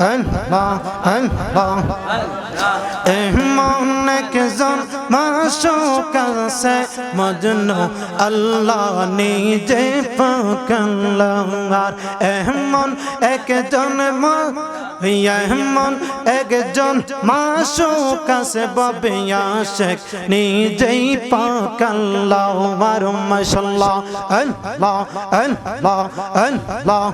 আল্লাহ আল্লাহ এমন একজন মাসুক আছে মজনু আল্লাহ নিজে পাকাল্লার এমন একজন এমন একজন মাসুক আছে ববে আশেক নিজেই পাকাল্লাহ আর মাশাল্লাহ আল্লাহ আল্লাহ আল্লাহ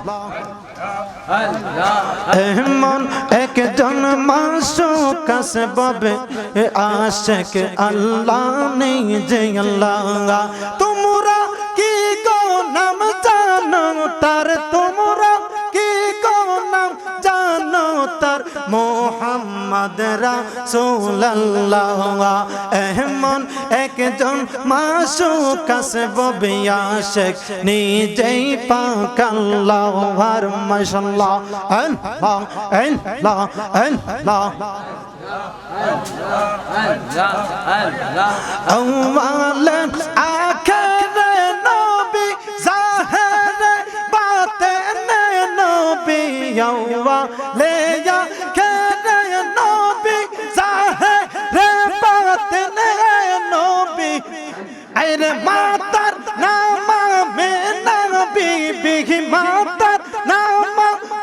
এমন একজন মাসুক কাছে ববে আশেক আল্লাহ নেই যে আল্লাহ মোহাম্মদ রাসূলুল্লাহ এমন একজন মাসুক কাছে ববে আশেক নিজেই পাক আল্লাহ আর মাশাআল্লাহ আল্লাহ আল্লাহ আল্লাহ أول آخر نبي ظاهر باطن نبي أول মাতার নাম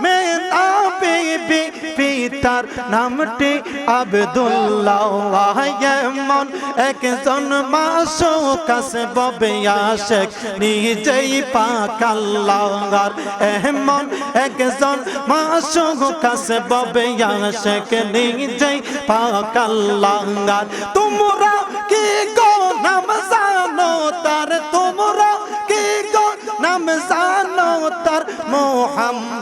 মে নবী বি পিতার নামটি আব্দুল্লাহ এমন একজন মাসুক কাছে ববে আশেক নিজেই পাক আল্লাহর এমন একজন মাসুক কাছে ববে আশেক নিজেই পাক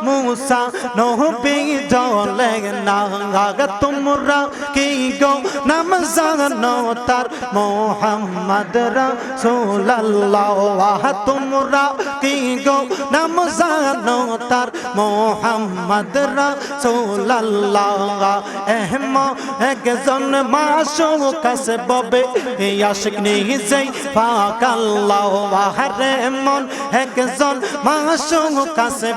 mu মুসা নহবি জলে না তোমরা কি গো? নাম জানো তার মোহাম্মদ রাসূলুল্লাহ। তোমরা কি গো? নাম জানো তার মোহাম্মদ রাসূলুল্লাহ। এহম একজন মাসুক কাছে ববে আশিক নিজেই পাক আল্লাহ। রে মন, একজন মাসুক কাছে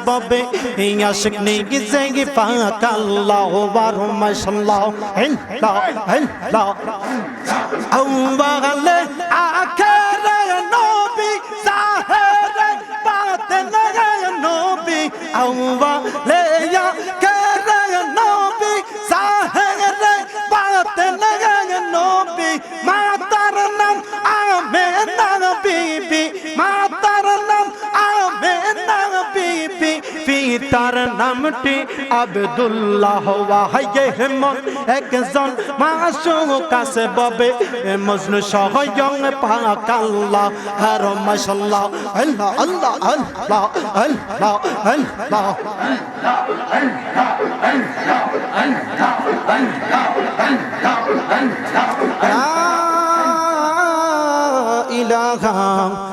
عاشق نے گزیں فات اللہ وار ماشاءاللہ اللہ اللہ اول آخر نبی ظاہر بات نگے نبی اول یا کر نبی ظاہر بات نگے نبی ماتر نام آمین نبی নামটি আব্দুল্লাহ ওয়াহাইয়েহমন একজন মাসুম কাছে ববে মজনু সহয়ং পাক আল্লাহ আর মাশাআল্লাহ আল্লাহ আল্লাহ আল্লাহ আল্লাহ আল্লাহ ইলাহা